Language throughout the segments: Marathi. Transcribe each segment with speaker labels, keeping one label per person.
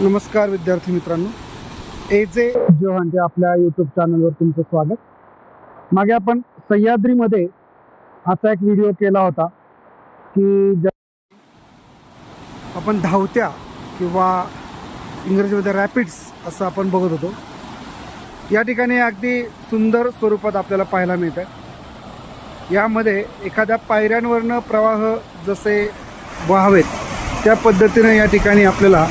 Speaker 1: नमस्कार विद्यार्थी मित्रांनो. ए जे जोहांच्या आपल्या यूट्यूब चॅनलवर तुमचं स्वागत. मागे आपण सह्याद्रीमध्ये असा एक व्हिडिओ केला होता की ज्या आपण धावत्या किंवा इंग्रजीमध्ये रॅपिड्स असं आपण बघत होतो. या ठिकाणी अगदी सुंदर स्वरूपात आपल्याला पाहायला मिळत आहे यामध्ये एखाद्या पायऱ्यांवरनं प्रवाह जसे व्हावेत त्या पद्धतीने या ठिकाणी आपल्याला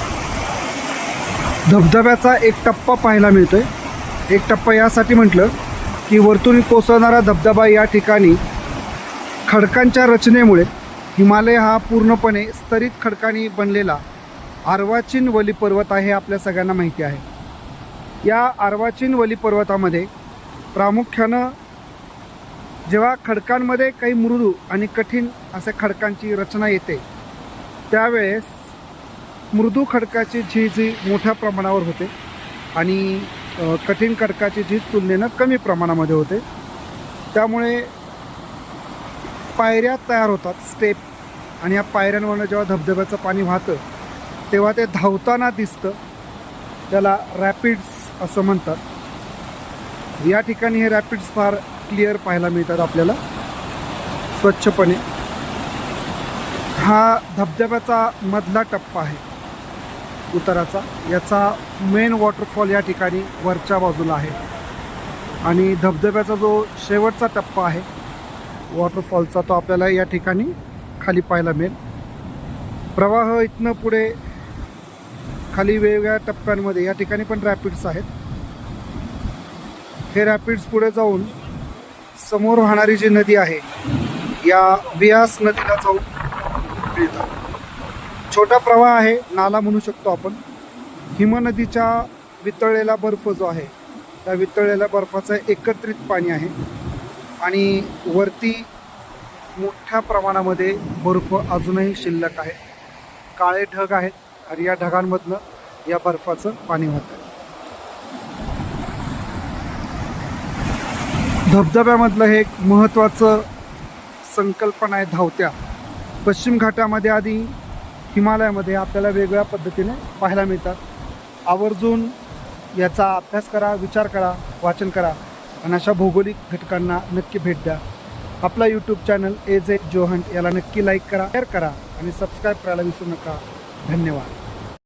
Speaker 1: धबधब्याचा एक टप्पा पाहायला मिळतोय. एक टप्पा यासाठी म्हटलं की वरतून कोसळणारा धबधबा या ठिकाणी खडकांच्या रचनेमुळे हिमालय हा पूर्णपणे स्तरित खडकांनी बनलेला आर्वाचीन वली पर्वत आहे हे आपल्या सगळ्यांना माहिती आहे. या आर्वाचीन वली पर्वतामध्ये प्रामुख्यानं जेव्हा खडकांमध्ये काही मृदू आणि कठीण अशा खडकांची रचना येते त्यावेळेस मृदू खडकाची झीज ही मोठ्या प्रमाणावर होते आणि कठीण खडकाची झीज तुलनेनं कमी प्रमाणामध्ये होते. त्यामुळे पायऱ्या तयार होतात स्टेप. आणि या पायऱ्यांवरनं जेव्हा धबधब्याचं पाणी वाहतं तेव्हा ते धावताना दिसतं. त्याला रॅपिड्स असं म्हणतात. या ठिकाणी हे रॅपिड्स फार क्लिअर पाहायला मिळतात आपल्याला. स्वच्छपणे. हा धबधब्याचा मधला टप्पा आहे. उताराचा. याचा मेन वॉटरफॉल या ठिकाणी वरच्या बाजूला आहे. आणि धबधब्याचा जो शेवटचा टप्पा आहे वॉटरफॉलचा तो आपल्याला या ठिकाणी खाली पाहायला मिळेल. प्रवाह इथनं पुढे खाली वेगवेगळ्या टप्प्यांमध्ये या ठिकाणी पण रॅपिड्स आहेत. हे रॅपिड्स पुढे जाऊन समोर वाहणारी जी नदी आहे या बियास नदीला जाऊन मिळतात. छोटा प्रवाह आहे नाला म्हणू शकतो आपण. हिमनदीच्या वितळलेला बर्फ जो आहे त्या वितळलेल्या बर्फाचं एकत्रित पाणी आहे. आणि वरती मोठ्या प्रमाणामध्ये बर्फ अजूनही शिल्लक आहे. काळे ढग आहेत आणि या ढगांमधनं या बर्फाचं पाणी होतं आहे. धबधब्यामधलं हे एक महत्त्वाचं संकल्पना आहे धावत्या. पश्चिम घाटामध्ये आधी हिमालयामध्ये आपल्याला वेगवेगळ्या पद्धतीने पाहायला मिळतात. आवर्जून याचा अभ्यास करा विचार करा वाचन करा आणि अशा भौगोलिक घटकांना नक्की भेट द्या. आपला यूट्यूब चॅनल ए जे जोहंट याला नक्की लाईक करा शेअर करा आणि सबस्क्राईब करायला विसरू नका. धन्यवाद.